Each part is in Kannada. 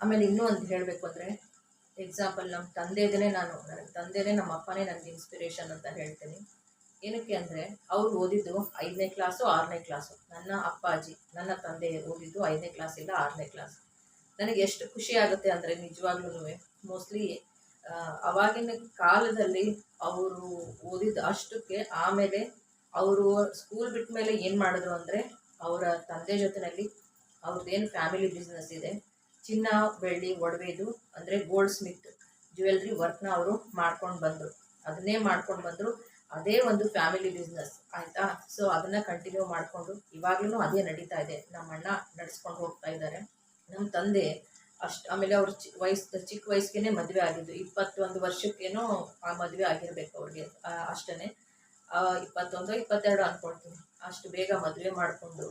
ಆಮೇಲೆ ಇನ್ನೂ ಒಂದು ಹೇಳಬೇಕು ಅಂದರೆ ಎಕ್ಸಾಂಪಲ್ ನಮ್ಮ ತಂದೆದೇ ನಾನು ನನ್ನ ತಂದೆನೇ ನಮ್ಮ ಅಪ್ಪನೇ ನನಗೆ ಇನ್ಸ್ಪಿರೇಷನ್ ಅಂತ ಹೇಳ್ತೀನಿ. ಏನಕ್ಕೆ ಅಂದರೆ, ಅವ್ರು ಓದಿದ್ದು ಐದನೇ ಕ್ಲಾಸು ಆರನೇ ಕ್ಲಾಸು ನನ್ನ ಅಪ್ಪಾಜಿ ನನ್ನ ತಂದೆ ಓದಿದ್ದು ಐದನೇ ಕ್ಲಾಸಿಂದ ಆರನೇ ಕ್ಲಾಸ್ ನನಗೆ ಎಷ್ಟು ಖುಷಿ ಆಗುತ್ತೆ ಅಂದರೆ ನಿಜವಾಗ್ಲೂ ಮೋಸ್ಟ್ಲಿ ಅವಾಗಿನ ಕಾಲದಲ್ಲಿ ಅವರು ಓದಿದ ಅಷ್ಟಕ್ಕೆ ಆಮೇಲೆ ಅವರು ಸ್ಕೂಲ್ ಬಿಟ್ಟ ಮೇಲೆ ಏನು ಮಾಡಿದ್ರು ಅಂದರೆ, ಅವರ ತಂದೆ ಜೊತೆಯಲ್ಲಿ ಅವ್ರದ್ದೇನು ಫ್ಯಾಮಿಲಿ ಬಿಸ್ನೆಸ್ ಇದೆ ಚಿನ್ನ, ಬೆಳ್ಳಿ, ಒಡವೆದು ಅಂದರೆ ಗೋಲ್ಡ್ ಸ್ಮಿತ್ ಜ್ಯುವೆಲ್ರಿ ವರ್ಕ್ನ ಅವರು ಮಾಡ್ಕೊಂಡು ಬಂದರು. ಅದನ್ನೇ ಮಾಡ್ಕೊಂಡು ಬಂದರು. ಅದೇ ಒಂದು ಫ್ಯಾಮಿಲಿ ಬಿಸ್ನೆಸ್ ಆಯಿತಾ? ಸೊ ಅದನ್ನು ಕಂಟಿನ್ಯೂ ಮಾಡಿಕೊಂಡು ಇವಾಗಲೂ ಅದೇ ನಡೀತಾ ಇದೆ. ನಮ್ಮ ಅಣ್ಣ ನಡೆಸ್ಕೊಂಡು ಹೋಗ್ತಾ ಇದ್ದಾರೆ ನಮ್ಮ ತಂದೆ ಅಷ್ಟು, ಆಮೇಲೆ ಅವ್ರ ಚಿ ವಯಸ್ಸು ಚಿಕ್ಕ ವಯಸ್ಸಿಗೆ ಮದುವೆ ಆಗಿದ್ದು, ಇಪ್ಪತ್ತೊಂದು ವರ್ಷಕ್ಕೇನೋ ಆ ಮದುವೆ ಆಗಿರಬೇಕು ಅವ್ರಿಗೆ ಅಷ್ಟೇ ಇಪ್ಪತ್ತೊಂದು ಇಪ್ಪತ್ತೆರಡು ಅಂದ್ಕೊಳ್ತೀನಿ ಅಷ್ಟು ಬೇಗ ಮದುವೆ ಮಾಡಿಕೊಂಡು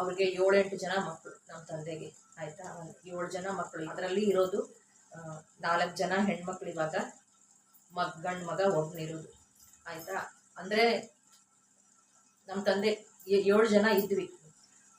ಅವ್ರಿಗೆ ಏಳೆಂಟು ಜನ ಮಕ್ಕಳು ನಮ್ಮ ತಂದೆಗೆ, ಆಯಿತಾ? ಏಳು ಜನ ಮಕ್ಕಳು ಇದರಲ್ಲಿ ಇರೋದು ನಾಲ್ಕು ಜನ ಹೆಣ್ಮಕ್ಳು ಇವಾಗ, ಮಗ, ಗಂಡು, ಮಗ ಒಬ್ಬನಿರೋದು ಆಯಿತಾ? ಅಂದರೆ ನಮ್ಮ ತಂದೆ ಏಳು ಜನ ಇದ್ವಿ.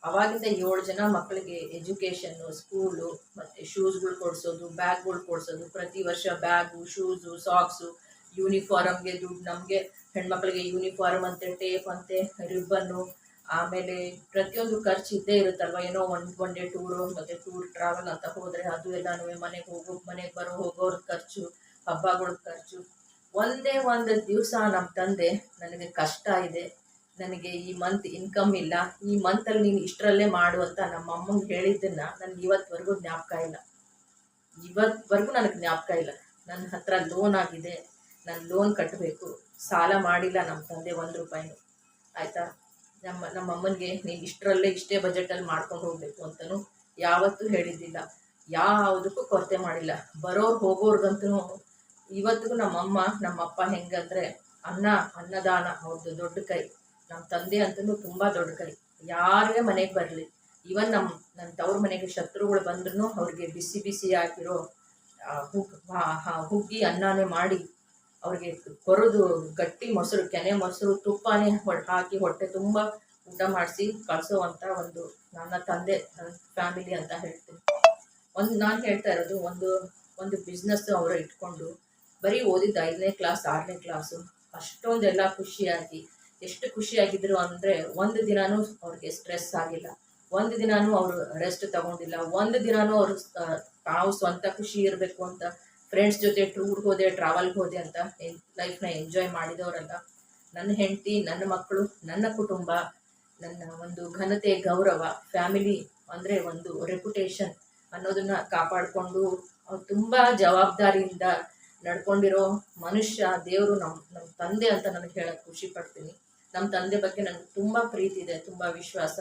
ಅವಾಗಿಂದ ಏಳು ಜನ ಮಕ್ಕಳಿಗೆ ಎಜುಕೇಷನ್ನು, ಸ್ಕೂಲು, ಮತ್ತು ಶೂಸ್ಗಳು ಕೊಡಿಸೋದು, ಬ್ಯಾಗ್ಗಳು ಕೊಡಿಸೋದು, ಪ್ರತಿ ವರ್ಷ ಬ್ಯಾಗು, ಶೂಸು, ಸಾಕ್ಸು ಯೂನಿಫಾರಮ್ಗೆ ದುಡ್ಡು, ನಮಗೆ ಹೆಣ್ಮಕ್ಳಿಗೆ ಯೂನಿಫಾರ್ಮ್ ಅಂತೆ, ಟೇಪ್ ಅಂತೆ, ರಿಬ್ಬನ್ನು ಆಮೇಲೆ ಪ್ರತಿಯೊಂದು ಖರ್ಚು ಇದ್ದೇ ಇರುತ್ತಲ್ವ? ಏನೋ ಒಂದು ಒನ್ ಡೇ ಟೂರು ಮತ್ತು ಟೂರ್ ಟ್ರಾವೆಲ್ ಅಂತ ಹೋದರೆ ಅದು ಎಲ್ಲನೂ ಮನೆಗೆ ಹೋಗೋ ಮನೆಗೆ ಬರೋ ಹೋಗೋರ ಖರ್ಚು, ಹಬ್ಬಗಳ ಖರ್ಚು. ಒಂದೇ ಒಂದು ದಿವಸ ನಮ್ಮ ತಂದೆ ನನಗೆ ಕಷ್ಟ ಇದೆ. ನನಗೆ ಈ ಮಂತ್ ಇನ್ಕಮ್ ಇಲ್ಲ. ಈ ಮಂತಲ್ಲಿ ನೀನು ಇಷ್ಟರಲ್ಲೇ ಮಾಡು ಅಂತ ನಮ್ಮ ಅಮ್ಮಂಗೆ ಹೇಳಿದ್ದನ್ನು ನನಗೆ ಇವತ್ತುವರೆಗೂ ಜ್ಞಾಪಕ ಇಲ್ಲ. ಇವತ್ತುವರೆಗೂ ನನಗೆ ಜ್ಞಾಪಕ ಇಲ್ಲ. ನನ್ನ ಹತ್ರ ಲೋನ್ ಆಗಿದೆ. ನಾನು ಲೋನ್ ಕಟ್ಟಬೇಕು ಸಾಲ ಮಾಡಿಲ್ಲ ನಮ್ಮ ತಂದೆ ಒಂದು ರೂಪಾಯಿನೂ. ಆಯಿತಾ? ನಮ್ಮ ನಮ್ಮ ಅಮ್ಮನಿಗೆ ನೀವು ಇಷ್ಟರಲ್ಲೇ ಇಷ್ಟೇ ಬಜೆಟಲ್ಲಿ ಮಾಡ್ಕೊಂಡು ಹೋಗಬೇಕು ಅಂತಲೂ ಯಾವತ್ತೂ ಹೇಳಿದ್ದಿಲ್ಲ. ಯಾವುದಕ್ಕೂ ಕೊರತೆ ಮಾಡಿಲ್ಲ. ಬರೋರು ಹೋಗೋರ್ಗಂತೂ ಇವತ್ತಿಗೂ ನಮ್ಮಮ್ಮ ನಮ್ಮಪ್ಪ ಹೆಂಗಂದ್ರೆ ಅನ್ನ, ಅನ್ನದಾನ ಅವ್ರದ್ದು ದೊಡ್ಡ ಕೈ. ನಮ್ಮ ತಂದೆ ಅಂತಲೂ ತುಂಬ ದೊಡ್ಡ ಕೈ. ಯಾರಿಗೆ ಮನೆಗೆ ಬರಲಿ. ಇವನ್ ನಮ್ಮ ನನ್ನ ತವ್ರ ಮನೆಗೆ ಶತ್ರುಗಳು ಬಂದ್ರೂ ಅವ್ರಿಗೆ ಬಿಸಿ ಬಿಸಿ ಹಾಕಿರೋ ಹುಗ್ಗಿ ಅನ್ನನೇ ಮಾಡಿ ಅವ್ರಿಗೆ ಕೊರದು, ಗಟ್ಟಿ ಮೊಸರು, ಕೆನೆ ಮೊಸರು, ತುಪ್ಪನೇ ಹಾಕಿ ಹೊಟ್ಟೆ ತುಂಬ ಊಟ ಮಾಡಿಸಿ ಕಳಿಸೋವಂಥ ಒಂದು ನನ್ನ ತಂದೆ, ನನ್ನ ಫ್ಯಾಮಿಲಿ ಅಂತ ಹೇಳ್ತೀನಿ. ಒಂದು ನಾನು ಹೇಳ್ತಾ ಇರೋದು, ಒಂದು ಒಂದು ಬಿಸ್ನೆಸ್ ಅವರು ಇಟ್ಕೊಂಡು ಬರೀ ಓದಿದ್ದು ಐದನೇ ಕ್ಲಾಸ್ ಆರನೇ ಕ್ಲಾಸು ಅಷ್ಟೊಂದೆಲ್ಲ ಖುಷಿಯಾಗಿ, ಎಷ್ಟು ಖುಷಿಯಾಗಿದ್ರು ಅಂದರೆ ಒಂದು ದಿನಾನೂ ಅವ್ರಿಗೆ ಸ್ಟ್ರೆಸ್ ಆಗಿಲ್ಲ. ಒಂದು ದಿನಾನೂ ಅವರು ರೆಸ್ಟ್ ತಗೊಂಡಿಲ್ಲ. ಒಂದು ದಿನಾನೂ ಅವರು ತಾವು ಸ್ವಂತ ಖುಷಿ ಇರಬೇಕು ಅಂತ ಫ್ರೆಂಡ್ಸ್ ಜೊತೆ ಟೂರ್ಗೆ ಹೋದೆ ಟ್ರಾವೆಲ್ಗೆ ಹೋದೆ ಅಂತ ಲೈಫ್ನ ಎಂಜಾಯ್ ಮಾಡಿದವರಲ್ಲ, ನನ್ನ ಹೆಂಡತಿ, ನನ್ನ ಮಕ್ಕಳು, ನನ್ನ ಕುಟುಂಬ ನನ್ನ ಒಂದು ಘನತೆ ಗೌರವ ಫ್ಯಾಮಿಲಿ ಅಂದರೆ ಒಂದು ರೆಪುಟೇಷನ್ ಅನ್ನೋದನ್ನ ಕಾಪಾಡಿಕೊಂಡು ತುಂಬ ಜವಾಬ್ದಾರಿಯಿಂದ ನಡ್ಕೊಂಡಿರೋ ಮನುಷ್ಯ, ದೇವರು ನಮ್ಮ ನಮ್ಮ ತಂದೆ ಅಂತ ನನಗೆ ಹೇಳಕ್ಕೆ ಖುಷಿ ಪಡ್ತೀನಿ. ನಮ್ಮ ತಂದೆ ಬಗ್ಗೆ ನನಗೆ ತುಂಬ ಪ್ರೀತಿ ಇದೆ, ತುಂಬ ವಿಶ್ವಾಸ,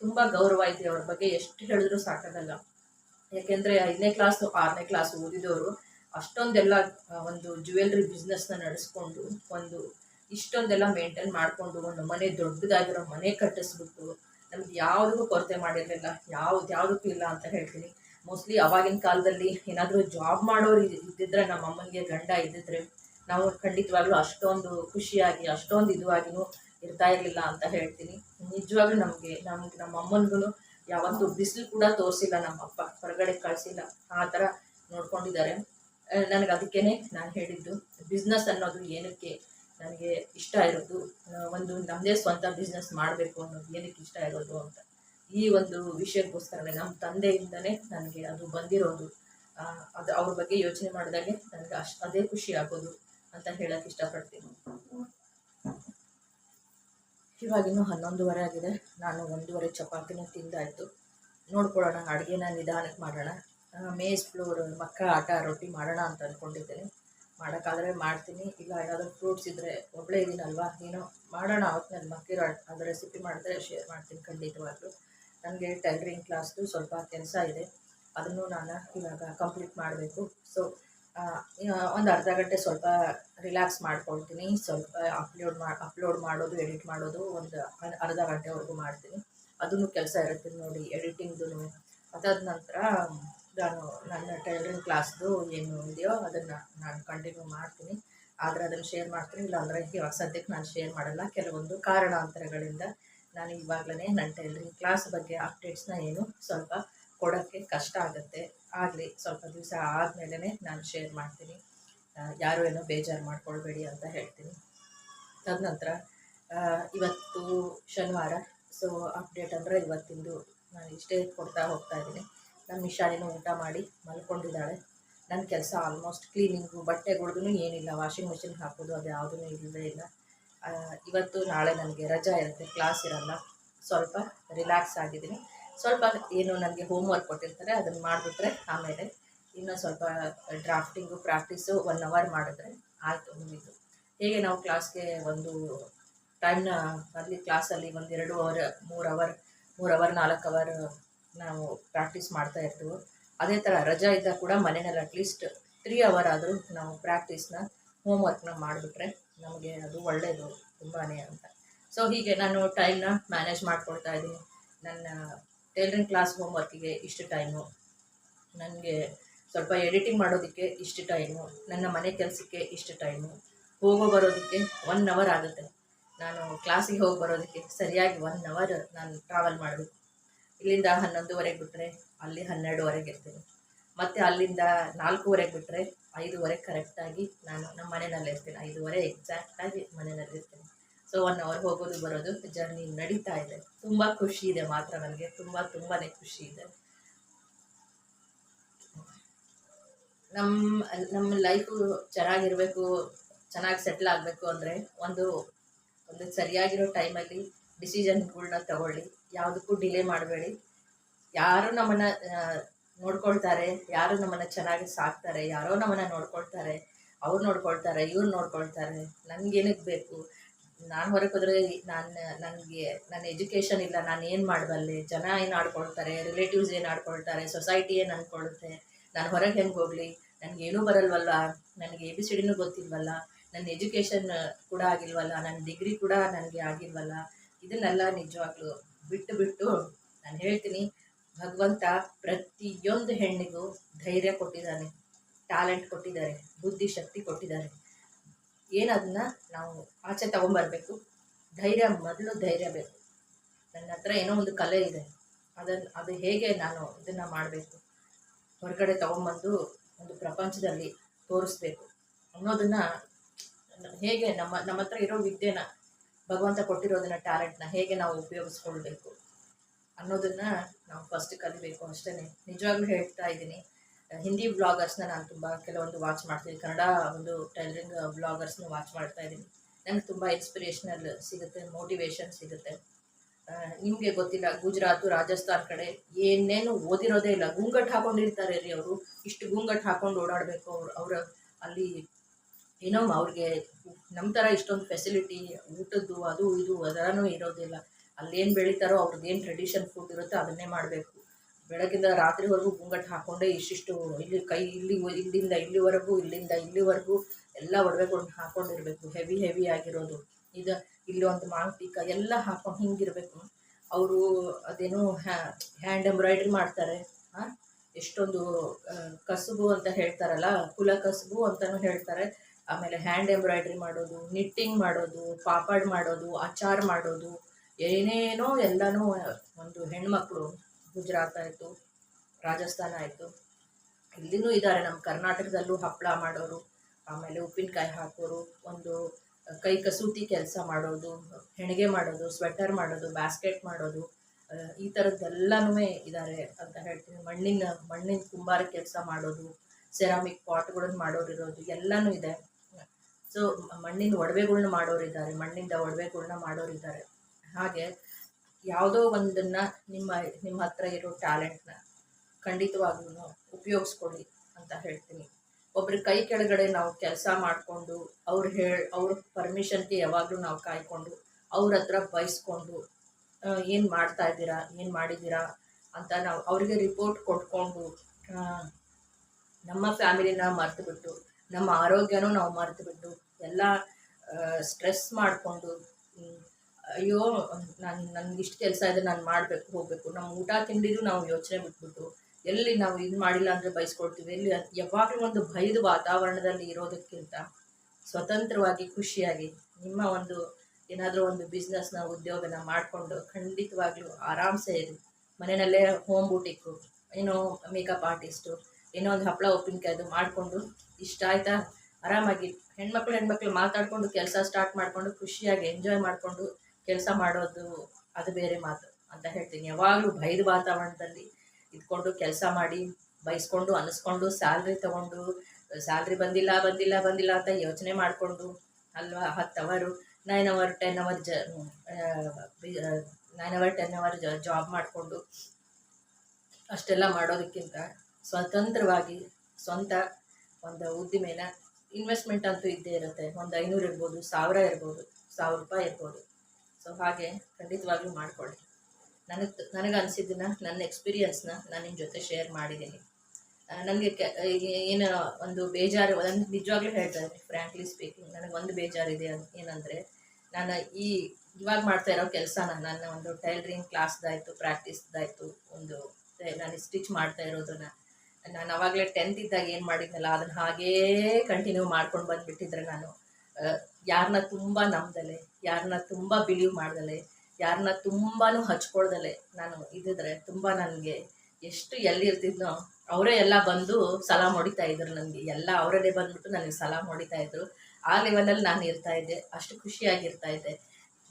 ತುಂಬ ಗೌರವ ಇದೆ ಅವ್ರ ಬಗ್ಗೆ. ಎಷ್ಟು ಹೇಳಿದ್ರೂ ಸಾಕಾಗಲ್ಲ. ಯಾಕೆಂದರೆ ಐದನೇ ಕ್ಲಾಸು ಆರನೇ ಕ್ಲಾಸ್ ಓದಿದವರು ಅಷ್ಟೊಂದೆಲ್ಲ ಒಂದು ಜ್ಯುವೆಲ್ರಿ ಬಿಸ್ನೆಸ್ನ ನಡೆಸ್ಕೊಂಡು, ಒಂದು ಇಷ್ಟೊಂದೆಲ್ಲ ಮೇಂಟೈನ್ ಮಾಡಿಕೊಂಡು ಒಂದು ಮನೆ ದೊಡ್ಡದಾಗಿರೋ ಮನೆ ಕಟ್ಟಿಸ್ಬಿಟ್ಟು ನಮ್ಗೆ ಯಾವುದಕ್ಕೂ ಕೊರತೆ ಮಾಡಿರಲಿಲ್ಲ. ಯಾವ್ದು ಯಾವುದಕ್ಕೂ ಇಲ್ಲ ಅಂತ ಹೇಳ್ತೀನಿ. ಮೋಸ್ಟ್ಲಿ ಅವಾಗಿನ ಕಾಲದಲ್ಲಿ ಏನಾದರೂ ಜಾಬ್ ಮಾಡೋರು ಇದ್- ಇದ್ದಿದ್ರೆ ನಮ್ಮ ಅಮ್ಮನಿಗೆ ಗಂಡ ಇದ್ದಿದ್ರೆ ನಾವು ಖಂಡಿತವಾಗ್ಲೂ ಅಷ್ಟೊಂದು ಖುಷಿಯಾಗಿ, ಅಷ್ಟೊಂದು ಇದುವಾಗಿನೂ ಇರ್ತಾ ಇರಲಿಲ್ಲ ಅಂತ ಹೇಳ್ತೀನಿ. ನಿಜವಾಗ್ಲೂ ನಮಗೆ ನಮ್ಗೆ ನಮ್ಮ ಅಮ್ಮನಿಗೂ ಯಾವತ್ತೂ ಬಿಸಿಲು ಕೂಡ ತೋರಿಸಿಲ್ಲ ನಮ್ಮ ಅಪ್ಪ. ಹೊರಗಡೆ ಕಳಿಸಿಲ್ಲ. ಆ ಥರ ನೋಡ್ಕೊಂಡಿದ್ದಾರೆ. ನನಗೆ ಅದಕ್ಕೇ ನಾನು ಹೇಳಿದ್ದು. ಬಿಸ್ನೆಸ್ ಅನ್ನೋದು ಏನಕ್ಕೆ ನನಗೆ ಇಷ್ಟ ಇರೋದು ಒಂದು ನಮ್ಮದೇ ಸ್ವಂತ ಬಿಸ್ನೆಸ್ ಮಾಡಬೇಕು ಅನ್ನೋದು ಏನಕ್ಕೆ ಇಷ್ಟ ಇರೋದು ಅಂತ. ಈ ಒಂದು ವಿಷಯಕ್ಕೋಸ್ಕರನೇ ನಮ್ಮ ತಂದೆಯಿಂದನೇ ನನಗೆ ಅದು ಬಂದಿರೋದು. ಅದು ಅವ್ರ ಬಗ್ಗೆ ಯೋಚನೆ ಮಾಡಿದಾಗೆ ನನಗೆ ಅಷ್ಟು ಅದೇ ಖುಷಿ ಆಗೋದು ಅಂತ ಹೇಳಕ್ಕೆ ಇಷ್ಟಪಡ್ತೀನಿ. ಇವಾಗಿನ್ನೂ ಹನ್ನೊಂದುವರೆ ಆಗಿದೆ. ನಾನು ಒಂದೂವರೆ ಚಪಾತಿನ ತಿಂದಾಯಿತು. ನೋಡ್ಕೊಳ್ಳೋಣ, ಅಡುಗೆನ ನಿಧಾನಕ್ಕೆ ಮಾಡೋಣ. ಮೇಸ್ ಫ್ಲೋರ್ ಮಕ್ಕಳ ಆಟ, ರೊಟ್ಟಿ ಮಾಡೋಣ ಅಂತ ಅಂದ್ಕೊಂಡಿದ್ದೀನಿ ಮಾಡೋಕ್ಕಾದ್ರೆ ಮಾಡ್ತೀನಿ. ಇಲ್ಲ ಏನಾದರೂ ಫ್ರೂಟ್ಸ್ ಇದ್ದರೆ ಒಬ್ಬಳೇ ಇದ್ದೀನಲ್ವಾ ಏನೋ ಮಾಡೋಣ ಅವತ್ತು ನನ್ನ ಮಕ್ಕಿರೋ ರೆಸಿಪಿ ಮಾಡಿದ್ರೆ ಶೇರ್ ಮಾಡ್ತೀನಿ ಖಂಡಿತವಾಗ್ಲೂ. ನನಗೆ ಟೈಲರಿಂಗ್ ಕ್ಲಾಸ್ದು ಸ್ವಲ್ಪ ಕೆಲಸ ಇದೆ. ಅದನ್ನು ನಾನು ಇವಾಗ ಕಂಪ್ಲೀಟ್ ಮಾಡಬೇಕು. ಸೊ ಒಂದು ಅರ್ಧ ಗಂಟೆ ಸ್ವಲ್ಪ ರಿಲ್ಯಾಕ್ಸ್ ಮಾಡ್ಕೊಳ್ತೀನಿ. ಸ್ವಲ್ಪ ಅಪ್ಲೋಡ್ ಮಾಡಿ ಅಪ್ಲೋಡ್ ಮಾಡೋದು ಎಡಿಟ್ ಮಾಡೋದು ಒಂದು ಅರ್ಧ ಗಂಟೆವರೆಗೂ ಮಾಡ್ತೀನಿ. ಅದನ್ನು ಕೆಲಸ ಇರುತ್ತೆ ನೋಡಿ ಎಡಿಟಿಂಗ್ದು ಅದಾದ ನಂತರ ನಾನು ನನ್ನ ಟೈಲರಿಂಗ್ ಕ್ಲಾಸ್ದು ಏನು ಇದೆಯೋ ಅದನ್ನು ನಾನು ಕಂಟಿನ್ಯೂ ಮಾಡ್ತೀನಿ. ಆದರೆ ಅದನ್ನು ಶೇರ್ ಮಾಡ್ತೀನಿ, ಇಲ್ಲಾಂದರೆ ಇವಾಗ ಸದ್ಯಕ್ಕೆ ನಾನು ಶೇರ್ ಮಾಡಲ್ಲ. ಕೆಲವೊಂದು ಕಾರಣಾಂತರಗಳಿಂದ ನಾನು ಇವಾಗಲೇ ನನ್ನ ಟೈಲರಿಂಗ್ ಕ್ಲಾಸ್ ಬಗ್ಗೆ ಅಪ್ಡೇಟ್ಸ್ನ ಏನು ಸ್ವಲ್ಪ ಕೊಡೋಕ್ಕೆ ಕಷ್ಟ ಆಗುತ್ತೆ. ಆಗಲಿ, ಸ್ವಲ್ಪ ದಿವಸ ಆದಮೇಲೆ ನಾನು ಶೇರ್ ಮಾಡ್ತೀನಿ. ಯಾರು ಏನೋ ಬೇಜಾರು ಮಾಡ್ಕೊಳ್ಬೇಡಿ ಅಂತ ಹೇಳ್ತೀನಿ. ತದನಂತರ ಇವತ್ತು ಶನಿವಾರ ಸೊ ಅಪ್ಡೇಟ್ ಅಂದರೆ ಇವತ್ತಿಂದು ನಾನು ಇಷ್ಟೇ ಕೊಡ್ತಾ ಹೋಗ್ತಾ ಇದ್ದೀನಿ. ನಮ್ಮ ನಿಶಾಲಿನೂ ಊಟ ಮಾಡಿ ಮಲ್ಕೊಂಡಿದ್ದಾಳೆ. ನನ್ನ ಕೆಲಸ ಆಲ್ಮೋಸ್ಟ್ ಕ್ಲೀನಿಂಗು ಬಟ್ಟೆಗಳ್ದು ಏನಿಲ್ಲ ವಾಷಿಂಗ್ ಮಿಷಿನ್ ಹಾಕೋದು ಅದು ಯಾವುದೂ ಇಲ್ಲದೇ ಇಲ್ಲ. ಇವತ್ತು ನಾಳೆ ನನಗೆ ರಜಾ ಇರುತ್ತೆ ಕ್ಲಾಸ್ ಇರಲ್ಲ. ಸ್ವಲ್ಪ ರಿಲ್ಯಾಕ್ಸ್ ಆಗಿದ್ದೀನಿ. ಸ್ವಲ್ಪ ಏನು ನನಗೆ ಹೋಮ್ವರ್ಕ್ ಕೊಟ್ಟಿರ್ತಾರೆ, ಅದನ್ನು ಮಾಡಿಬಿಟ್ರೆ ಆಮೇಲೆ ಇನ್ನೂ ಸ್ವಲ್ಪ ಡ್ರಾಫ್ಟಿಂಗು ಪ್ರಾಕ್ಟೀಸು ಒನ್ ಅವರ್ ಮಾಡಿದ್ರೆ ಆಯಿತು ಮುಗೀತು. ಹೇಗೆ ನಾವು ಕ್ಲಾಸ್ಗೆ ಒಂದು ಟೈಮ್ನ ಅಲ್ಲಿ ಕ್ಲಾಸಲ್ಲಿ ಒಂದು ಎರಡು ಅವರ್ ಮೂರು ಅವರ್ ಮೂರು ಅವರ್ ನಾಲ್ಕು ಅವರ್ ನಾವು ಪ್ರಾಕ್ಟೀಸ್ ಮಾಡ್ತಾ ಇರ್ತೀವಿ. ಅದೇ ಥರ ರಜಾ ಇದ್ದಾಗ ಕೂಡ ಮನೆಯಲ್ಲಿ ಅಟ್ಲೀಸ್ಟ್ ತ್ರೀ ಅವರ್ ಆದರೂ ನಾವು ಪ್ರಾಕ್ಟೀಸ್ನ ಹೋಮ್ವರ್ಕ್ನ ಮಾಡಿಬಿಟ್ರೆ ನಮಗೆ ಅದು ಒಳ್ಳೆಯದು ತುಂಬಾ ಅಂತ. ಸೊ ಹೀಗೆ ನಾನು ಟೈಮ್ನ ಮ್ಯಾನೇಜ್ ಮಾಡ್ಕೊಳ್ತಾ ಇದ್ದೀನಿ. ನನ್ನ ಟೈಲರಿಂಗ್ ಕ್ಲಾಸ್ ಹೋಮ್ ವರ್ಕಿಗೆ ಇಷ್ಟು ಟೈಮು ನನಗೆ ಸ್ವಲ್ಪ ಎಡಿಟಿಂಗ್ ಮಾಡೋದಕ್ಕೆ ಇಷ್ಟು ಟೈಮು ನನ್ನ ಮನೆ ಕೆಲಸಕ್ಕೆ ಇಷ್ಟು ಟೈಮು ಹೋಗೋ ಬರೋದಕ್ಕೆ ಒನ್ ಅವರ್ ಆಗುತ್ತೆ. ನಾನು ಕ್ಲಾಸಿಗೆ ಹೋಗಿ ಬರೋದಕ್ಕೆ ಸರಿಯಾಗಿ ಒನ್ ಅವರ್ ನಾನು ಟ್ರಾವೆಲ್ ಮಾಡಬೇಕು. ಇಲ್ಲಿಂದ ಹನ್ನೊಂದುವರೆಗೆ ಬಿಟ್ಟರೆ ಅಲ್ಲಿ ಹನ್ನೆರಡುವರೆಗೆ ಇರ್ತೀನಿ. ಮತ್ತು ಅಲ್ಲಿಂದ ನಾಲ್ಕೂವರೆಗೆ ಬಿಟ್ಟರೆ ಐದುವರೆಗೆ ಕರೆಕ್ಟಾಗಿ ನಾನು ನಮ್ಮ ಮನೆಯಲ್ಲೇ ಇರ್ತೀನಿ. ಐದುವರೆ ಎಕ್ಸಾಕ್ಟಾಗಿ ಮನೆಯಲ್ಲಿ ಇರ್ತೀನಿ. ಸೊ ಒನ್ ಅವರ್ ಹೋಗೋದು ಬರೋದು ಜರ್ನಿ ನಡೀತಾ ಇದೆ. ತುಂಬ ಖುಷಿ ಇದೆ ಮಾತ್ರ ನನಗೆ. ತುಂಬ ತುಂಬಾ ಖುಷಿ ಇದೆ. ನಮ್ಮ ನಮ್ಮ ಲೈಫು ಚೆನ್ನಾಗಿರಬೇಕು, ಚೆನ್ನಾಗಿ ಸೆಟ್ಲ್ ಆಗಬೇಕು ಅಂದರೆ ಒಂದು ಒಂದು ಸರಿಯಾಗಿರೋ ಟೈಮಲ್ಲಿ ಡಿಸಿಷನ್ಗಳ್ನ ತಗೊಳ್ಳಿ. ಯಾವುದಕ್ಕೂ ಡಿಲೇ ಮಾಡಬೇಡಿ. ಯಾರು ನಮ್ಮನ್ನು ನೋಡ್ಕೊಳ್ತಾರೆ, ಯಾರು ನಮ್ಮನ್ನು ಚೆನ್ನಾಗಿ ಸಾಕ್ತಾರೆ, ಯಾರೋ ನಮ್ಮನ್ನು ನೋಡ್ಕೊಳ್ತಾರೆ, ಅವ್ರು ನೋಡ್ಕೊಳ್ತಾರೆ, ಇವ್ರು ನೋಡ್ಕೊಳ್ತಾರೆ ನನಗೇನಕ್ಕೆ ಬೇಕು? ನಾನು ಹೊರಗೆ ಹೋದರೆ ನಾನು, ನನಗೆ ನನ್ನ ಎಜುಕೇಷನ್ ಇಲ್ಲ, ನಾನು ಏನು ಮಾಡಬಲ್ಲೆ? ಜನ ಏನು ಆಡ್ಕೊಳ್ತಾರೆ ರಿಲೇಟಿವ್ಸ್ ಏನು ಆಡ್ಕೊಳ್ತಾರೆ ಸೊಸೈಟಿ ಏನು ಅಂದ್ಕೊಳ್ಳುತ್ತೆ ನಾನು ಹೊರಗೆ ಹೆಂಗೆ ಹೋಗಲಿ? ನನಗೇನೂ ಬರಲ್ವಲ್ಲ? ನನಗೆ ಎ ಬಿ ಸಿ ಡಿನೂ ಗೊತ್ತಿಲ್ವಲ್ಲ? ನನ್ನ ಎಜುಕೇಷನ್ ಕೂಡ ಆಗಿಲ್ವಲ್ಲ? ನನ್ನ ಡಿಗ್ರಿ ಕೂಡ ನನಗೆ ಆಗಿಲ್ವಲ್ಲ? ಇದನ್ನೆಲ್ಲ ನಿಜವಾಗ್ಲೂ ಬಿಟ್ಟು ಬಿಟ್ಟು ನಾನು ಹೇಳ್ತೀನಿ, ಭಗವಂತ ಪ್ರತಿಯೊಂದು ಹೆಣ್ಣಿಗೂ ಧೈರ್ಯ ಕೊಟ್ಟಿದ್ದಾನೆ ಟ್ಯಾಲೆಂಟ್ ಕೊಟ್ಟಿದ್ದಾರೆ ಬುದ್ಧಿಶಕ್ತಿ ಕೊಟ್ಟಿದ್ದಾರೆ ಏನದನ್ನ ನಾವು ಆಚೆ ತಗೊಂಬರ್ಬೇಕು? ಧೈರ್ಯ, ಮೊದಲು ಧೈರ್ಯ ಬೇಕು. ನನ್ನ ಹತ್ರ ಏನೋ ಒಂದು ಕಲೆ ಇದೆ ಅದನ್ನು ಅದು ಹೇಗೆ ನಾನು ಇದನ್ನು ಮಾಡಬೇಕು? ಹೊರಗಡೆ ತಗೊಂಬಂದು ಒಂದು ಪ್ರಪಂಚದಲ್ಲಿ ತೋರಿಸ್ಬೇಕು ಅನ್ನೋದನ್ನು, ಹೇಗೆ ನಮ್ಮ ನಮ್ಮ ಹತ್ರ ಇರೋ ವಿದ್ಯೆನ ಭಗವಂತ ಕೊಟ್ಟಿರೋದನ್ನ ಟ್ಯಾಲೆಂಟ್ನ ಹೇಗೆ ನಾವು ಉಪಯೋಗಿಸ್ಕೊಳ್ಬೇಕು ಅನ್ನೋದನ್ನ ನಾವು ಫಸ್ಟ್ ಕಲಿಬೇಕು ಅಷ್ಟೇ ನಿಜವಾಗ್ಲೂ ಹೇಳ್ತಾ ಇದ್ದೀನಿ. ಹಿಂದಿ ಬ್ಲಾಗರ್ಸ್ನ ನಾನು ತುಂಬ ಕೆಲವೊಂದು ವಾಚ್ ಮಾಡ್ತೀನಿ. ಕನ್ನಡ ಒಂದು ಟೈಲರಿಂಗ್ ಬ್ಲಾಗರ್ಸ್ನ ವಾಚ್ ಮಾಡ್ತಾ ಇದ್ದೀನಿ. ನನಗೆ ತುಂಬ ಇನ್ಸ್ಪಿರೇಷನಲ್ ಸಿಗುತ್ತೆ ಮೋಟಿವೇಶನ್ ಸಿಗುತ್ತೆ. ನಿಮಗೆ ಗೊತ್ತಿಲ್ಲ, ಗುಜರಾತು, ರಾಜಸ್ಥಾನ್ ಕಡೆ ಏನೇನು ಓದಿರೋದೇ ಇಲ್ಲ. ಗುಂಗಟ್ ಹಾಕೊಂಡಿರ್ತಾರೆ ರೀ ಅವರು. ಇಷ್ಟು ಗುಂಗಟ್ ಹಾಕೊಂಡು ಓಡಾಡಬೇಕು ಅವ್ರು, ಅವರ ಅಲ್ಲಿ ಏನೋ ಅವ್ರಿಗೆ ನಮ್ಮ ಥರ ಇಷ್ಟೊಂದು ಫೆಸಿಲಿಟಿ ಊಟದ್ದು, ಅದು ಇದು ಅದರನೂ ಇರೋದಿಲ್ಲ. ಅಲ್ಲೇನು ಬೆಳೀತಾರೋ ಏನು ಟ್ರೆಡಿಷನ್ ಫುಡ್ ಇರುತ್ತೋ ಅದನ್ನೇ ಮಾಡಬೇಕು. ಬೆಳಗಿಂದ ರಾತ್ರಿವರೆಗೂ ಗುಂಗಟ್ ಹಾಕ್ಕೊಂಡೇ ಇಷ್ಟಿಷ್ಟು ಇಲ್ಲಿ ಕೈ, ಇಲ್ಲಿ, ಇಲ್ಲಿಂದ ಇಲ್ಲಿವರೆಗೂ ಇಲ್ಲಿಂದ ಇಲ್ಲಿವರೆಗೂ ಎಲ್ಲ ಒಡವೆಗಳನ್ನ ಹಾಕ್ಕೊಂಡಿರಬೇಕು ಹೆವಿ ಹೆವಿ ಆಗಿರೋದು. ಇದು ಇಲ್ಲಿ ಒಂದು ಮಾಂಟಿಕ ಎಲ್ಲ ಹಾಕೊಂಡು ಹಿಂಗಿರಬೇಕು. ಅವರು ಅದೇನೋ ಹ್ಯಾಂಡ್ ಎಂಬ್ರಾಯ್ಡ್ರಿ ಮಾಡ್ತಾರೆ. ಹಾಂ? ಎಷ್ಟೊಂದು ಕಸುಬು ಅಂತ ಹೇಳ್ತಾರಲ್ಲ, ಕುಲ ಕಸುಬು ಅಂತಲೂ ಹೇಳ್ತಾರೆ. ಆಮೇಲೆ ಹ್ಯಾಂಡ್ ಎಂಬ್ರಾಯ್ಡ್ರಿ ಮಾಡೋದು ನಿಟ್ಟಿಂಗ್ ಮಾಡೋದು, ಪಾಪಡ್ ಮಾಡೋದು, ಅಚಾರ್ ಮಾಡೋದು, ಏನೇನೋ ಎಲ್ಲನೂ ಒಂದು ಹೆಣ್ಮಕ್ಳು ಗುಜರಾತ್ ಆಯಿತು, ರಾಜಸ್ಥಾನ ಆಯಿತು. ಇಲ್ಲಿನೂ ಇದ್ದಾರೆ ನಮ್ಮ ಕರ್ನಾಟಕದಲ್ಲೂ ಹಪ್ಪಳ ಮಾಡೋರು, ಆಮೇಲೆ ಉಪ್ಪಿನಕಾಯಿ ಹಾಕೋರು, ಒಂದು ಕೈ ಕಸೂತಿ ಕೆಲಸ ಮಾಡೋದು, ಹೆಣಿಗೆ ಮಾಡೋದು ಸ್ವೆಟರ್ ಮಾಡೋದು ಬ್ಯಾಸ್ಕೆಟ್ ಮಾಡೋದು ಈ ಥರದ್ದೆಲ್ಲನೂ ಇದ್ದಾರೆ ಅಂತ ಹೇಳ್ತೀನಿ. ಮಣ್ಣಿನ ಮಣ್ಣಿನ ಕುಂಬಾರ ಕೆಲಸ ಮಾಡೋದು ಸೆರಾಮಿಕ್ ಪಾಟ್ಗಳನ್ನು ಮಾಡೋರು ಇರೋದು ಎಲ್ಲನೂ ಇದೆ. ಸೊ, ಮಣ್ಣಿನ ಒಡವೆಗಳ್ನ ಮಾಡೋರಿದ್ದಾರೆ, ಮಣ್ಣಿಂದ ಒಡವೆಗಳ್ನ ಮಾಡೋರಿದ್ದಾರೆ. ಹಾಗೆ ಯಾವುದೋ ಒಂದನ್ನು ನಿಮ್ಮ ನಿಮ್ಮ ಹತ್ರ ಇರೋ ಟ್ಯಾಲೆಂಟ್ನ ಖಂಡಿತವಾಗ್ಲೂ ಉಪಯೋಗಿಸ್ಕೊಳ್ಳಿ ಅಂತ ಹೇಳ್ತೀನಿ. ಒಬ್ರ ಕೈ ಕೆಳಗಡೆ ನಾವು ಕೆಲಸ ಮಾಡಿಕೊಂಡು, ಅವ್ರು ಹೇಳಿ, ಅವ್ರ ಪರ್ಮಿಷನ್ಗೆ ಯಾವಾಗಲೂ ನಾವು ಕಾಯ್ಕೊಂಡು, ಅವ್ರ ಹತ್ರ ಬಯಸ್ಕೊಂಡು ಏನು ಮಾಡ್ತಾ ಇದ್ದೀರಾ, ಏನು ಮಾಡಿದ್ದೀರಾ ಅಂತ ನಾವು ಅವರಿಗೆ ರಿಪೋರ್ಟ್ ಕೊಟ್ಕೊಂಡು ನಮ್ಮ ಫ್ಯಾಮಿಲಿನ ಮರೆತು ಬಿಟ್ಟು ನಮ್ಮ ಆರೋಗ್ಯನೂ ನಾವು ಮರೆತುಬಿಟ್ಟು ಎಲ್ಲ ಸ್ಟ್ರೆಸ್ ಮಾಡಿಕೊಂಡು ಅಯ್ಯೋ, ನಾನು ನನಗೆ ಇಷ್ಟು ಕೆಲಸ ಇದೆ ನಾನು ಮಾಡಬೇಕು, ಹೋಗಬೇಕು. ನಮ್ಮ ಊಟ ತಿಂಡಿದು ನಾವು ಯೋಚನೆ ಬಿಟ್ಬಿಟ್ಟು ಎಲ್ಲಿ ನಾವು ಇದು ಮಾಡಿಲ್ಲ ಅಂದರೆ ಬಯಸ್ಕೊಳ್ತೀವಿ ಎಲ್ಲಿ ಯಾವಾಗಲೂ ಒಂದು ಭಯದ ವಾತಾವರಣದಲ್ಲಿ ಇರೋದಕ್ಕಿಂತ ಸ್ವತಂತ್ರವಾಗಿ ಖುಷಿಯಾಗಿ ನಿಮ್ಮ ಒಂದು ಏನಾದರೂ ಒಂದು ಬಿಸ್ನೆಸ್ನ ಉದ್ಯೋಗನ ಮಾಡಿಕೊಂಡು ಖಂಡಿತವಾಗ್ಲೂ ಆರಾಮ್ಸೆ ಇರಿ. ಮನೆಯಲ್ಲೇ ಹೋಮ್ ಬೂಟಿಕ್ಕು ಏನೋ ಮೇಕಪ್ ಆರ್ಟಿಸ್ಟು ಏನೋ ಒಂದು ಹಪ್ಪಳ ಉಪ್ಪಿನಕಾಯ್ದು ಮಾಡಿಕೊಂಡು ಇಷ್ಟ ಆಯ್ತಾ? ಆರಾಮಾಗಿ. ಹೆಣ್ಮಕ್ಳು ಹೆಣ್ಮಕ್ಳು ಮಾತಾಡಿಕೊಂಡು ಕೆಲಸ ಸ್ಟಾರ್ಟ್ ಮಾಡಿಕೊಂಡು ಖುಷಿಯಾಗಿ ಎಂಜಾಯ್ ಮಾಡಿಕೊಂಡು ಕೆಲಸ ಮಾಡೋದು, ಅದು ಬೇರೆ ಮಾತು ಅಂತ ಹೇಳ್ತೀನಿ. ಯಾವಾಗಲೂ ಭಯದ ವಾತಾವರಣದಲ್ಲಿ ಇದ್ಕೊಂಡು ಕೆಲಸ ಮಾಡಿ, ಬೈಸ್ಕೊಂಡು, ಅನಿಸ್ಕೊಂಡು ಸ್ಯಾಲ್ರಿ ತಗೊಂಡು ಸ್ಯಾಲ್ರಿ ಬಂದಿಲ್ಲ ಬಂದಿಲ್ಲ ಬಂದಿಲ್ಲ ಅಂತ ಯೋಚನೆ ಮಾಡಿಕೊಂಡು, ಅಲ್ವಾ? ಹತ್ತು ಅವರು ನೈನ್ ಅವರ್ ಟೆನ್ ಅವರ್ ಜ nine hour ten hour job ಮಾಡಿಕೊಂಡು ಅಷ್ಟೆಲ್ಲ ಮಾಡೋದಕ್ಕಿಂತ ಸ್ವತಂತ್ರವಾಗಿ ಸ್ವಂತ ಒಂದು ಉದ್ದಿಮೆನ ಇನ್ವೆಸ್ಟ್ಮೆಂಟ್ ಅಂತೂ ಇದ್ದೇ ಇರುತ್ತೆ. ಒಂದು ಐನೂರು ಇರ್ಬೋದು, ಸಾವಿರ ಇರ್ಬೋದು, ಸಾವಿರ ರೂಪಾಯಿ ಇರ್ಬೋದು. ಸೊ ಹಾಗೆ ಖಂಡಿತವಾಗ್ಲೂ ಮಾಡಿಕೊಳ್ಳಿ. ನನಗೆ ನನಗೆ ಅನಿಸಿದ್ದನ್ನ, ನನ್ನ ಎಕ್ಸ್ಪೀರಿಯನ್ಸ್ನ ನಾನು ನಿಮ್ಮ ಜೊತೆ ಶೇರ್ ಮಾಡಿದ್ದೀನಿ. ನನಗೆ ಏನು ಒಂದು ಬೇಜಾರು ನನಗೆ ನಿಜವಾಗ್ಲೂ ಹೇಳ್ತಾ ಇದ್ದೀನಿ ಫ್ರ್ಯಾಂಕ್ಲಿ ಸ್ಪೀಕಿಂಗ್ ನನಗೆ ಒಂದು ಬೇಜಾರಿದೆ ಏನಂದರೆ, ನಾನು ಈ, ಇವಾಗ ಮಾಡ್ತಾ ಇರೋ ಕೆಲಸನ, ನನ್ನ ಒಂದು ಟೈಲರಿಂಗ್ ಕ್ಲಾಸ್ದಾಯಿತು ಪ್ರಾಕ್ಟೀಸ್ದಾಯಿತು ಒಂದು ನಾನು ಸ್ಟಿಚ್ ಮಾಡ್ತಾ ಇರೋದನ್ನ ನಾನು ಅವಾಗಲೇ ಟೆಂತ್ ಇದ್ದಾಗ ಏನು ಮಾಡಿದ್ನಲ್ಲ, ಅದನ್ನು ಹಾಗೇ ಕಂಟಿನ್ಯೂ ಮಾಡ್ಕೊಂಡು ಬಂದುಬಿಟ್ಟಿದ್ರೆ ನಾನು. ಯಾರನ್ನ ತುಂಬ ನಂಬ್ದಲೆ ಯಾರನ್ನ ತುಂಬ ಬಿಲೀವ್ ಮಾಡ್ದಲೆ ಯಾರನ್ನ ತುಂಬಾ ಹಚ್ಕೊಳ್ದಲೆ. ನಾನು ಇದ್ದಿದ್ರೆ ತುಂಬ ನನಗೆ ಎಷ್ಟು ಎಲ್ಲಿರ್ತಿದ್ನೋ, ಅವರೇ ಎಲ್ಲ ಬಂದು ಸಲಾಮ್ ಹೊಡಿತಾ ಇದ್ರು ನನಗೆ ಎಲ್ಲ ಅವರೇ ಬಂದ್ಬಿಟ್ಟು ನನಗೆ ಸಲಾಮ್ ಹೊಡಿತಾ ಇದ್ರು. ಆ ಲೆವೆಲಲ್ಲಿ ನಾನು ಇರ್ತಾ ಇದ್ದೆ, ಅಷ್ಟು ಖುಷಿಯಾಗಿರ್ತಾ ಇದ್ದೆ.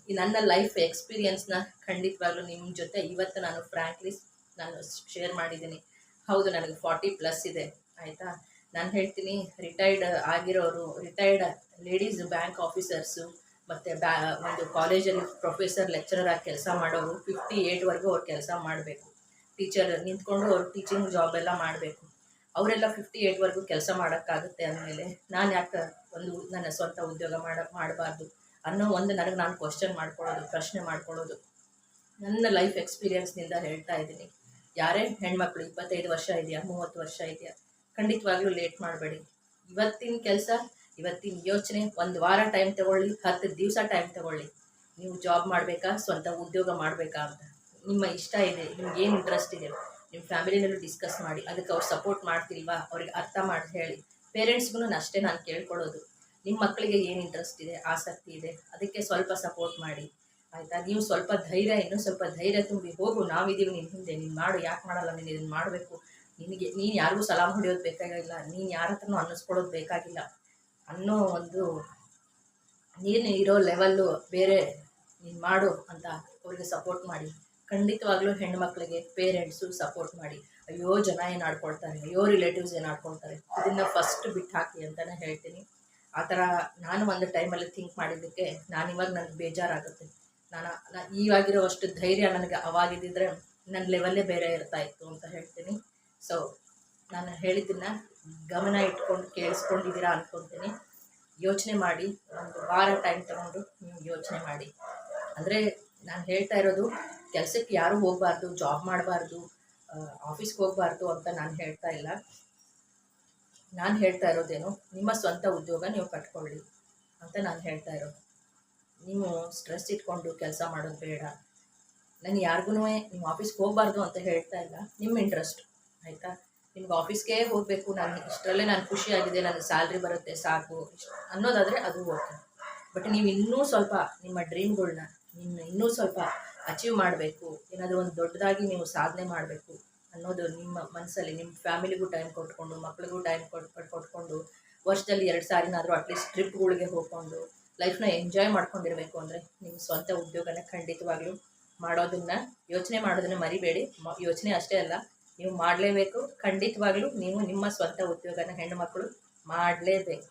ನನ್ನ ಲೈಫ್ ಎಕ್ಸ್ಪೀರಿಯನ್ಸ್ನ ಖಂಡಿತವಾಗ್ಲೂ ನಿಮ್ಮ ಜೊತೆ ಇವತ್ತು ನಾನು ಫ್ರ್ಯಾಂಕ್ಲಿ ನಾನು ಶೇರ್ ಮಾಡಿದ್ದೀನಿ. ಹೌದು, ನನಗೆ ಫಾರ್ಟಿ ಪ್ಲಸ್ ಇದೆ. ಆಯಿತಾ? ನಾನು ಹೇಳ್ತೀನಿ ರಿಟೈರ್ಡ್ ಆಗಿರೋರು ರಿಟೈರ್ಡ್ ಲೇಡೀಸ್ ಬ್ಯಾಂಕ್ ಆಫೀಸರ್ಸು ಮತ್ತು ಬ್ಯಾ, ಒಂದು ಕಾಲೇಜಲ್ಲಿ ಪ್ರೊಫೆಸರ್ ಲೆಕ್ಚರರ್ ಆಗಿ ಕೆಲಸ ಮಾಡೋರು ಫಿಫ್ಟಿ ಏಯ್ಟ್ವರೆಗೂ ಅವ್ರು ಕೆಲಸ ಮಾಡಬೇಕು. ಟೀಚರ್ ನಿಂತ್ಕೊಂಡು ಅವ್ರು ಟೀಚಿಂಗ್ ಜಾಬ್ ಎಲ್ಲ ಮಾಡಬೇಕು. ಅವರೆಲ್ಲ ಫಿಫ್ಟಿ ಏಯ್ಟ್ವರೆಗೂ ಕೆಲಸ ಮಾಡೋಕ್ಕಾಗುತ್ತೆ ಅಂದಮೇಲೆ ನಾನು ಯಾಕೆ ಒಂದು ನನ್ನ ಸ್ವಂತ ಉದ್ಯೋಗ ಮಾಡ, ಮಾಡಬಾರ್ದು ಅನ್ನೋ ಒಂದು ನನಗೆ ನಾನು ಕ್ವಶನ್ ಮಾಡ್ಕೊಳ್ಳೋದು, ಪ್ರಶ್ನೆ ಮಾಡ್ಕೊಳ್ಳೋದು. ನನ್ನ ಲೈಫ್ ಎಕ್ಸ್ಪೀರಿಯನ್ಸ್ನಿಂದ ಹೇಳ್ತಾ ಇದ್ದೀನಿ. ಯಾರೇ ಹೆಣ್ಮಕ್ಳು ಇಪ್ಪತ್ತೈದು ವರ್ಷ ಇದೆಯಾ, ಮೂವತ್ತು ವರ್ಷ ಇದೆಯಾ, ಖಂಡಿತವಾಗ್ಲೂ ಲೇಟ್ ಮಾಡಬೇಡಿ. ಇವತ್ತಿನ ಕೆಲಸ, ಇವತ್ತಿನ ಯೋಚನೆ, ಒಂದು ವಾರ ಟೈಮ್ ತಗೊಳ್ಳಿ, ಹತ್ತು ದಿವಸ ಟೈಮ್ ತಗೊಳ್ಳಿ. ನೀವು ಜಾಬ್ ಮಾಡಬೇಕಾ, ಸ್ವಂತ ಉದ್ಯೋಗ ಮಾಡಬೇಕಾ ಅಂತ. ನಿಮ್ಮ ಇಷ್ಟ ಇದೆ, ನಿಮ್ಗೆ ಏನು ಇಂಟ್ರೆಸ್ಟ್ ಇದೆ ನಿಮ್ಮ ಫ್ಯಾಮಿಲಿನಲ್ಲೂ ಡಿಸ್ಕಸ್ ಮಾಡಿ, ಅದಕ್ಕೆ ಅವ್ರು ಸಪೋರ್ಟ್ ಮಾಡ್ತಿಲ್ವಾ, ಅವ್ರಿಗೆ ಅರ್ಥ ಮಾಡಿ ಹೇಳಿ. ಪೇರೆಂಟ್ಸ್ಗೂ ಅಷ್ಟೇ ನಾನು ಕೇಳ್ಕೊಳ್ಳೋದು. ನಿಮ್ಮ ಮಕ್ಕಳಿಗೆ ಏನು ಇಂಟ್ರೆಸ್ಟ್ ಇದೆ, ಆಸಕ್ತಿ ಇದೆ, ಅದಕ್ಕೆ ಸ್ವಲ್ಪ ಸಪೋರ್ಟ್ ಮಾಡಿ. ಆಯಿತಾ? ನೀವು ಸ್ವಲ್ಪ ಧೈರ್ಯ, ಇನ್ನೂ ಸ್ವಲ್ಪ ಧೈರ್ಯ ತುಂಬಿ ಹೋಗು. ನಾವಿದ್ದೀವಿ ನಿನ್ನ ಹಿಂದೆ. ನೀನು ಮಾಡು. ಯಾಕೆ ಮಾಡಲ್ಲ? ನೀನು ಇದನ್ನು ಮಾಡಬೇಕು. ನಿನಗೆ, ನೀನು ಯಾರಿಗೂ ಸಲಾಮ್ ಹೊಡೆಯೋದು ಬೇಕಾಗಿಲ್ಲ. ನೀನು ಯಾರ ಹತ್ರನೂ ಅನ್ನಿಸ್ಕೊಳ್ಳೋದು ಬೇಕಾಗಿಲ್ಲ. ಅನ್ನೋ ಒಂದು, ನೀನು ಇರೋ ಲೆವೆಲ್ಲು ಬೇರೆ. ನೀನು ಮಾಡು ಅಂತ ಅವ್ರಿಗೆ ಸಪೋರ್ಟ್ ಮಾಡಿ. ಖಂಡಿತವಾಗ್ಲೂ ಹೆಣ್ಮಕ್ಳಿಗೆ ಪೇರೆಂಟ್ಸು ಸಪೋರ್ಟ್ ಮಾಡಿ. ಅಯ್ಯೋ, ಜನ ಏನು ಆಡ್ಕೊಳ್ತಾರೆ? ಅಯ್ಯೋ ರಿಲೇಟಿವ್ಸ್ ಏನು ಆಡ್ಕೊಳ್ತಾರೆ? ಇದನ್ನು ಫಸ್ಟ್ ಬಿಟ್ಟು ಹಾಕಿ ಅಂತಲೇ ಹೇಳ್ತೀನಿ. ಆ ಥರ ನಾನು ಒಂದು ಟೈಮಲ್ಲಿ ಥಿಂಕ್ ಮಾಡಿದ್ದಕ್ಕೆ ಇವಾಗ ನನಗೆ ಬೇಜಾರಾಗುತ್ತೆ. ನಾನು, ನಾ ಇವಾಗಿರೋ ಅಷ್ಟು ಧೈರ್ಯ ನನಗೆ ಅವಾಗಿದ್ದಿದ್ರೆ ನನ್ನ ಲೆವೆಲ್ಲೇ ಬೇರೆ ಇರ್ತಾ ಇತ್ತು ಅಂತ ಹೇಳ್ತೀನಿ. ಸೊ ನಾನು ಹೇಳಿದ್ದನ್ನ ಗಮನ ಇಟ್ಕೊಂಡು ಕೇಳಿಸ್ಕೊಂಡಿದ್ದೀರಾ ಅಂದ್ಕೊತೀನಿ ಯೋಚನೆ ಮಾಡಿ, ಒಂದು ವಾರ ಟೈಮ್ ತಗೊಂಡು ನೀವು ಯೋಚನೆ ಮಾಡಿ. ಅಂದರೆ ನಾನು ಹೇಳ್ತಾ ಇರೋದು, ಕೆಲಸಕ್ಕೆ ಯಾರೂ ಹೋಗಬಾರ್ದು ಜಾಬ್ ಮಾಡಬಾರ್ದು ಆಫೀಸ್ಗೆ ಹೋಗಬಾರ್ದು ಅಂತ ನಾನು ಹೇಳ್ತಾ ಇಲ್ಲ. ನಾನು ಹೇಳ್ತಾ ಇರೋದೇನು, ನಿಮ್ಮ ಸ್ವಂತ ಉದ್ಯೋಗ ನೀವು ಕಟ್ಕೊಳ್ಳಿ ಅಂತ ನಾನು ಹೇಳ್ತಾ ಇರೋದು. ನೀವು ಸ್ಟ್ರೆಸ್ ಇಟ್ಕೊಂಡು ಕೆಲಸ ಮಾಡೋದು ಬೇಡ. ನಾನು ಯಾರಿಗೂ ನೀವು ಆಫೀಸ್ಗೆ ಹೋಗಬಾರ್ದು ಅಂತ ಹೇಳ್ತಾ ಇಲ್ಲ. ನಿಮ್ಮ ಇಂಟ್ರೆಸ್ಟ್ ಆಯಿತಾ? ನಿಮ್ಗೆ ಆಫೀಸ್ಗೆ ಹೋಗಬೇಕು, ನಾನು ಇಷ್ಟರಲ್ಲೇ ನಾನು ಖುಷಿಯಾಗಿದೆ ನನಗೆ ಸ್ಯಾಲ್ರಿ ಬರುತ್ತೆ, ಸಾಕು ಅನ್ನೋದಾದರೆ ಅದು ಓಕೆ ಬಟ್ ನೀವು ಇನ್ನೂ ಸ್ವಲ್ಪ ನಿಮ್ಮ ಡ್ರೀಮ್ಗಳನ್ನ ನಿಮ್ಮ ಇನ್ನೂ ಸ್ವಲ್ಪ ಅಚೀವ್ ಮಾಡಬೇಕು, ಏನಾದರೂ ಒಂದು ದೊಡ್ಡದಾಗಿ ನೀವು ಸಾಧನೆ ಮಾಡಬೇಕು ಅನ್ನೋದು ನಿಮ್ಮ ಮನಸ್ಸಲ್ಲಿ ನಿಮ್ಮ ಫ್ಯಾಮಿಲಿಗೂ ಟೈಮ್ ಕೊಟ್ಕೊಂಡು, ಮಕ್ಳಿಗೂ ಟೈಮ್ ಕೊಟ್ಟು ಕೊಟ್ಕೊಂಡು ವರ್ಷದಲ್ಲಿ ಎರಡು ಸಾರಿನಾದರೂ ಅಟ್ಲೀಸ್ಟ್ ಟ್ರಿಪ್ಗಳಿಗೆ ಹೋಗ್ಕೊಂಡು ಲೈಫ್ನ ಎಂಜಾಯ್ ಮಾಡ್ಕೊಂಡಿರಬೇಕು ಅಂದರೆ ನಿಮ್ಮ ಸ್ವಂತ ಉದ್ಯೋಗನ ಖಂಡಿತವಾಗ್ಲೂ ಮಾಡೋದನ್ನು, ಯೋಚನೆ ಮಾಡೋದನ್ನು ಮರಿಬೇಡಿ. ಯೋಚನೆ ಅಷ್ಟೇ ಅಲ್ಲ, ನೀವು ಮಾಡಲೇಬೇಕು. ಖಂಡಿತವಾಗ್ಲೂ ನೀವು ನಿಮ್ಮ ಸ್ವಂತ ಉದ್ಯೋಗನ ಹೆಣ್ಣು ಮಕ್ಕಳು ಮಾಡಲೇಬೇಕು.